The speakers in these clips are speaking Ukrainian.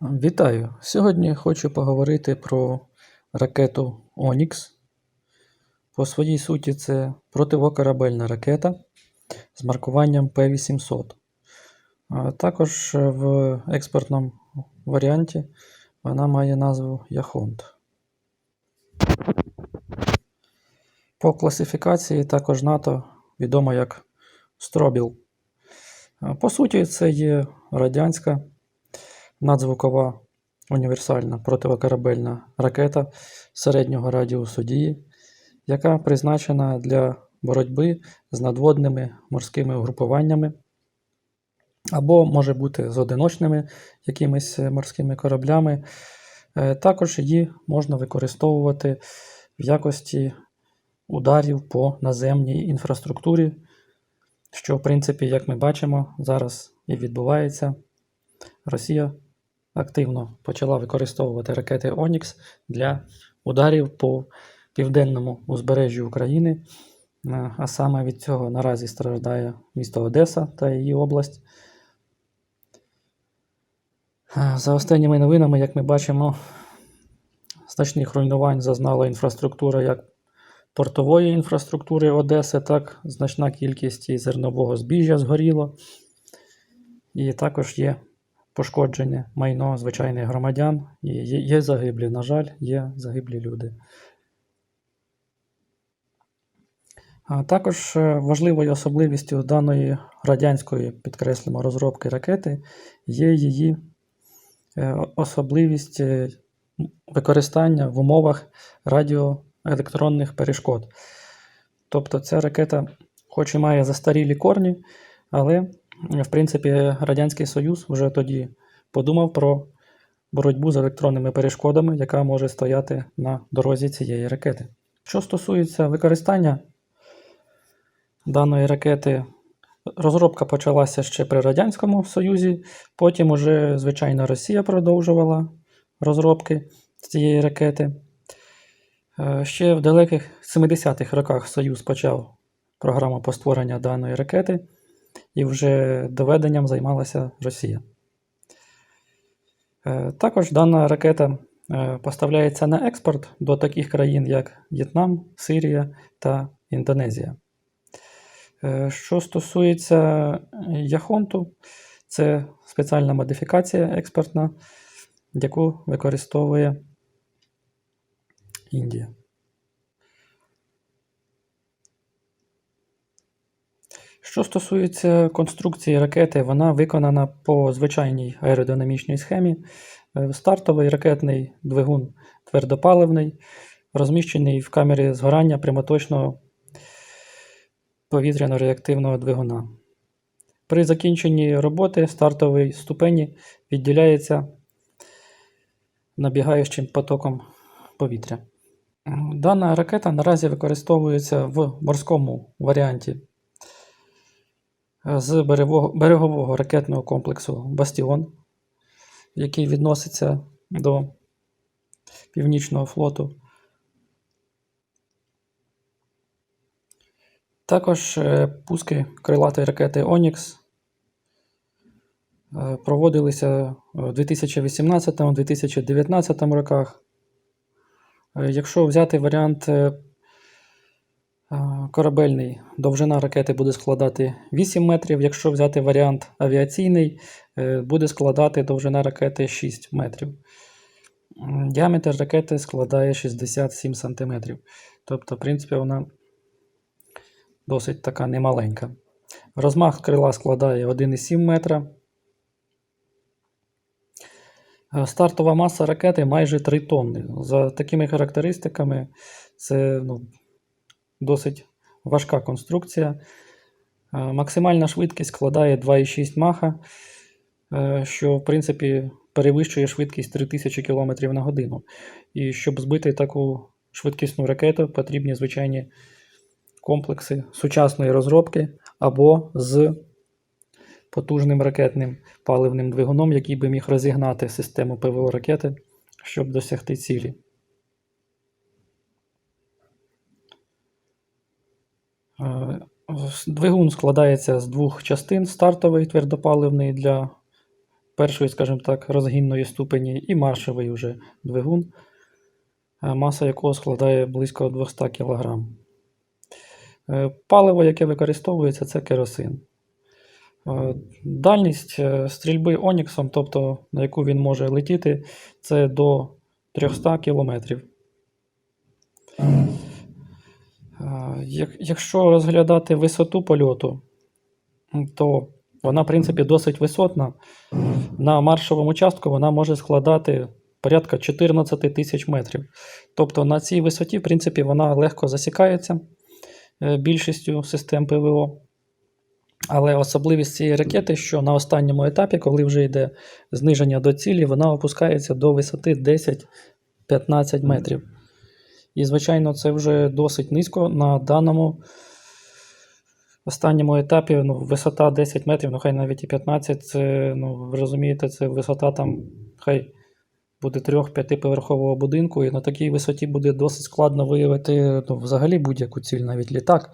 Вітаю! Сьогодні хочу поговорити про ракету Онікс. По своїй суті, це противокорабельна ракета з маркуванням П-800. Також в експортному варіанті вона має назву Яхонт. По класифікації також НАТО відома як Стробіл. По суті, це є радянська надзвукова універсальна противокорабельна ракета середнього радіусу дії, яка призначена для боротьби з надводними морськими угрупуваннями, або може бути з одиночними якимись морськими кораблями. Е, Також її можна використовувати в якості ударів по наземній інфраструктурі, що, в принципі, як ми бачимо, зараз і відбувається. Росія активно почала використовувати ракети Онікс для ударів по південному узбережжю України. Е, А саме від цього наразі страждає місто Одеса та її область. Е, За останніми новинами, як ми бачимо, значних руйнувань зазнала інфраструктура як портової інфраструктури Одеси, так значна кількість зернового збіжжя згоріло. І також є пошкоджене майно звичайних громадян. Є, є загиблі, на жаль, є загиблі люди. А також е, важливою особливістю даної радянської, підкреслимо, розробки ракети є її е, особливість е, використання в умовах радіоелектронних перешкод. Тобто ця ракета, хоч і має застарілі корні, але в принципі, Радянський Союз вже тоді подумав про боротьбу з електронними перешкодами, яка може стояти на дорозі цієї ракети. Що стосується використання даної ракети, розробка почалася ще при Радянському Союзі, потім уже, звичайно, Росія продовжувала розробки цієї ракети. Е, Ще в далеких 70-х роках Союз почав програму по створенню даної ракети і вже доведенням займалася Росія. Е, Також дана ракета е, поставляється на експорт до таких країн, як В'єтнам, Сирія та Індонезія. Е, Що стосується Яхонту, це спеціальна модифікація експортна, яку використовує Індія. Що стосується конструкції ракети, вона виконана по звичайній аеродинамічній схемі. Е, Стартовий ракетний двигун твердопаливний, розміщений в камері згорання прямоточного повітряно-реактивного двигуна. При закінченні роботи стартовий ступені відділяється набігаючим потоком повітря. Дана ракета наразі використовується в морському варіанті з берегового, ракетного комплексу Бастіон, який відноситься до Північного флоту. Також е, пуски крилатої ракети Онікс е, проводилися в 2018-2019 роках. Е, Якщо взяти варіант е, корабельний, довжина ракети буде складати 8 метрів. Якщо взяти варіант авіаційний, е, буде складати довжина ракети 6 метрів. Діаметр ракети складає 67 см. Тобто, в принципі, вона досить така немаленька. Розмах крила складає 1,7 метра. Е, Стартова маса ракети майже 3 тонни. За такими характеристиками, це ну, досить важка конструкція. Е, Максимальна швидкість складає 2,6 маха, е, що в принципі перевищує швидкість 3000 км на годину. І щоб збити таку швидкісну ракету, потрібні звичайні комплекси сучасної розробки або з потужним ракетним паливним двигуном, який би міг розігнати систему ПВО ракети, щоб досягти цілі. Двигун складається з двох частин: стартовий твердопаливний для першої, скажімо так, розгінної ступені і маршовий уже двигун, е, маса якого складає близько 200 кг. Е, Паливо, яке використовується, це керосин. Е, Дальність е, стрільби Оніксом, тобто на яку він може летіти, це до 300 км. Якщо розглядати висоту польоту, то вона, в принципі, досить висотна. На маршовому частку вона може складати порядка 14 тисяч метрів. Тобто на цій висоті, в принципі, вона легко засікається е, більшістю систем ПВО. Але особливість цієї ракети, що на останньому етапі, коли вже йде зниження до цілі, вона опускається до висоти 10-15 метрів. І, звичайно, це вже досить низько на даному останньому етапі ну, висота 10 метрів, ну хай навіть і 15, це, ну, ви розумієте, це висота там, хай буде 3-5 поверхового будинку, і на такій висоті буде досить складно виявити ну, взагалі будь-яку ціль, навіть літак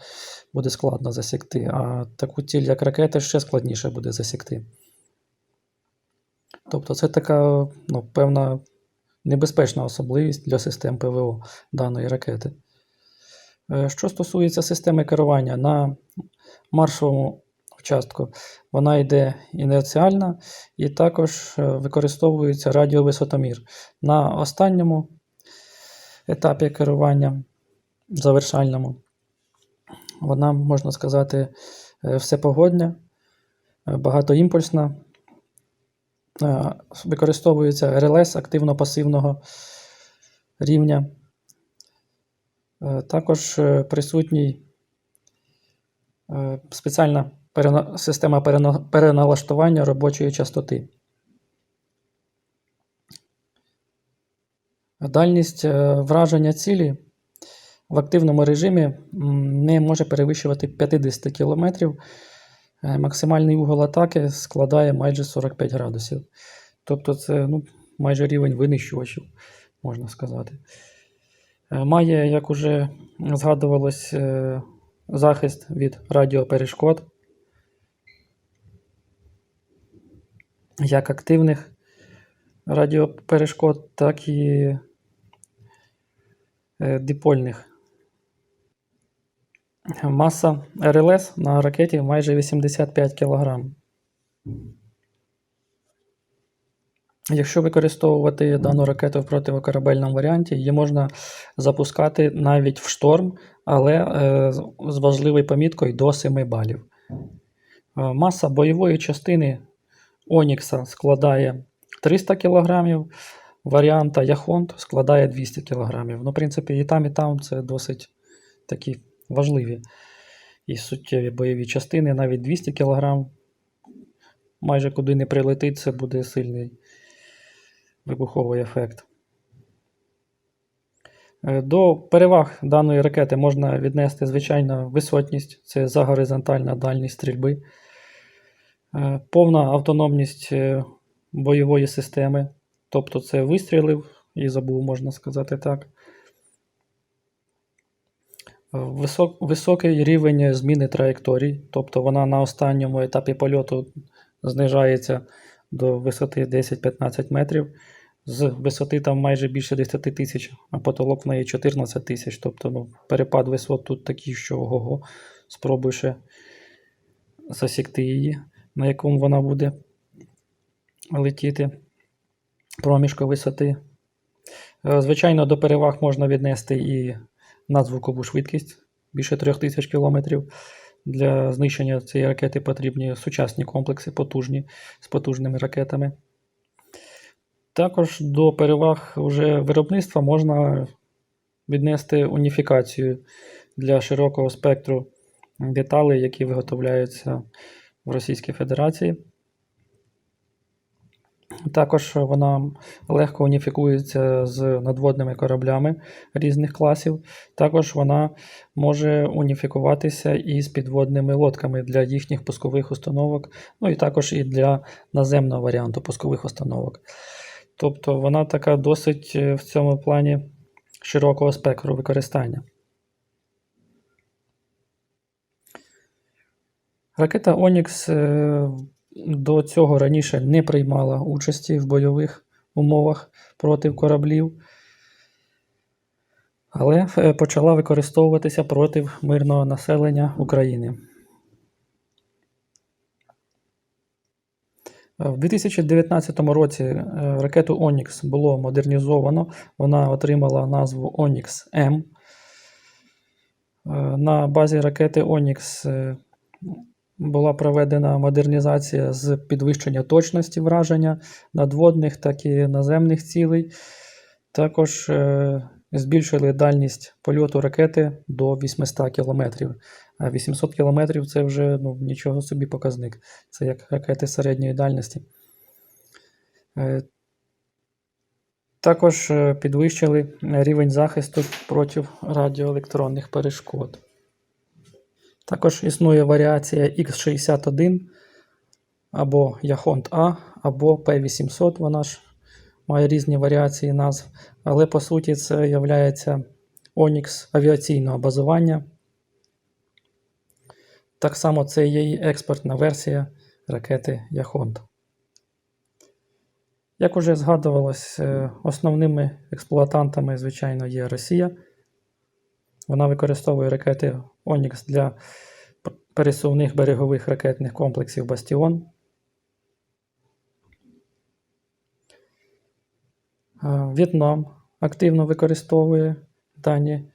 буде складно засікти, а таку ціль, як ракети, ще складніше буде засікти. Тобто це така ну, певна небезпечна особливість для систем ПВО даної ракети. Е, Що стосується системи керування, на маршовому участку вона йде інерціальна і також е, використовується радіовисотомір. На останньому етапі керування, завершальному, вона, можна сказати, е, всепогодня, багатоімпульсна. Е, Використовується РЛС активно-пасивного рівня. Е, Також е, присутній спеціальна система переналаштування робочої частоти. Дальність враження цілі в активному режимі не може перевищувати 50 км. Е, Максимальний угол атаки складає майже 45 градусів. Тобто це ну, майже рівень винищувачів, можна сказати. Е, Має, як уже згадувалось, е, захист від радіоперешкод, як активних радіоперешкод, так і дипольних. Маса РЛС на ракеті майже 85 кг. Якщо використовувати дану ракету в противокорабельному варіанті, її можна запускати навіть в шторм, але е, з- важливою поміткою до 7 балів. Е, Маса бойової частини Онікса складає 300 кг, варіанта Яхонт складає 200 кг. Ну, в принципі, і там, і там це досить такі важливі і суттєві бойові частини, навіть 200 кг. Майже куди не прилетить, це буде сильний вибуховий ефект. Е, До переваг даної ракети можна віднести, звичайно, висотність, це загоризонтальна дальність стрільби, Е, повна автономність е, бойової системи, тобто це вистрілив і забув, можна сказати так. Висок, високий рівень зміни траєкторій, тобто вона на останньому етапі польоту знижається до висоти 10-15 метрів. З висоти там майже більше 10 тисяч, а потолок в неї 14 тисяч. Тобто ну, перепад висот тут такий, що ого, спробуй ще засікти її, на якому вона буде летіти проміжку висоти. Е, Звичайно, до переваг можна віднести і надзвукову швидкість більше 3000 км. Для знищення цієї ракети потрібні сучасні комплекси, потужні, з потужними ракетами. Також до переваг вже виробництва можна віднести уніфікацію для широкого спектру деталей, які виготовляються в Російській Федерації. Також вона легко уніфікується з надводними кораблями різних класів. Також вона може уніфікуватися і з підводними лодками для їхніх пускових установок, ну і також і для наземного варіанту пускових установок. Тобто вона така досить е, в цьому плані широкого спектру використання. Ракета Онікс до цього раніше не приймала участі в бойових умовах проти кораблів, але е, почала використовуватися проти мирного населення України. Е, В 2019 році е, ракету Onyx було модернізовано. Вона отримала назву Onyx. Е, На базі ракети е, була проведена модернізація з підвищення точності враження надводних, так і наземних цілей. Також е, збільшили дальність польоту ракети до 800 км. А 800 км це вже ну, нічого собі показник. Це як ракети середньої дальності. Е, Також е, підвищили рівень захисту проти радіоелектронних перешкод. Також існує варіація X61 або Яхонт А, або P800. Вона ж має різні варіації назв, але по суті це є Onyx авіаційного базування. Так само це є і експортна версія ракети Яхонт. Як уже згадувалось, е, основними експлуатантами, звичайно, є Росія. Вона використовує ракети Onyx для пересувних берегових ракетних комплексів Бастіон. В'єтнам активно використовує дані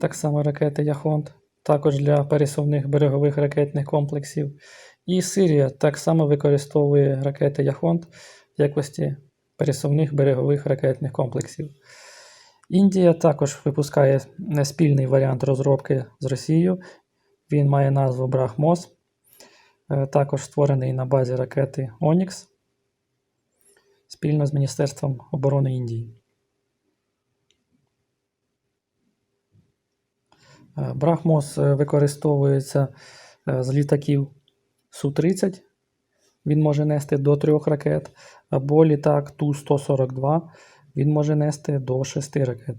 так само ракети Яхонт, також для пересувних берегових ракетних комплексів. І Сирія так само використовує ракети Яхонт в якості пересувних берегових ракетних комплексів. Індія також випускає е, спільний варіант розробки з Росією. Він має назву Брахмос, е, також створений на базі ракети Onyx спільно з Міністерством оборони Індії. Е, Брахмос використовується з літаків Су-30. Він може нести до трьох ракет, або літак Ту-142. Він може нести до 6 ракет.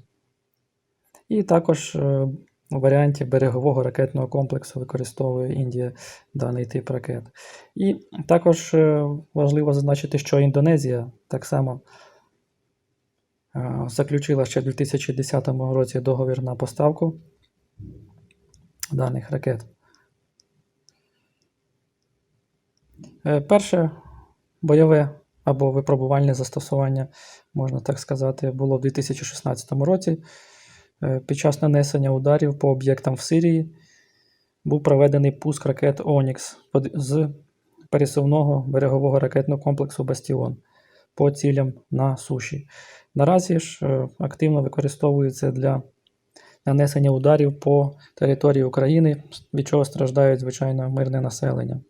І також е, у варіанті берегового ракетного комплексу використовує Індія даний тип ракет. І також е, важливо зазначити, що Індонезія так само е, заключила ще в 2010 році договір на поставку даних ракет. Перше бойове або випробувальне застосування, можна так сказати, було в 2016 році. Е, Під час нанесення ударів по об'єктам в Сирії був проведений пуск ракет Онікс з пересувного берегового ракетного комплексу Бастіон по цілям на суші. Наразі ж е, активно використовується для нанесення ударів по території України, від чого страждають, звичайно, мирне населення.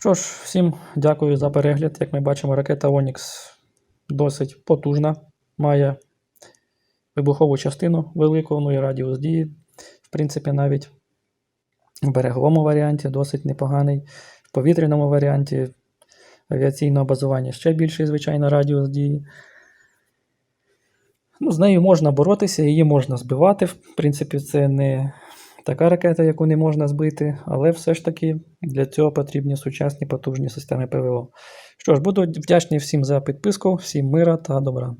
Що ж, всім дякую за перегляд. Як ми бачимо, ракета Онікс досить потужна, має вибухову частину велику, ну і радіус дії. В принципі, навіть в береговому варіанті досить непоганий. В повітряному варіанті авіаційного базування ще більший, звичайно, радіус дії. Ну, з нею можна боротися, її можна збивати. В принципі, це не така ракета, яку не можна збити, але все ж таки для цього потрібні сучасні потужні системи ПВО. Що ж, буду вдячний всім за підписку, всім мира та добра.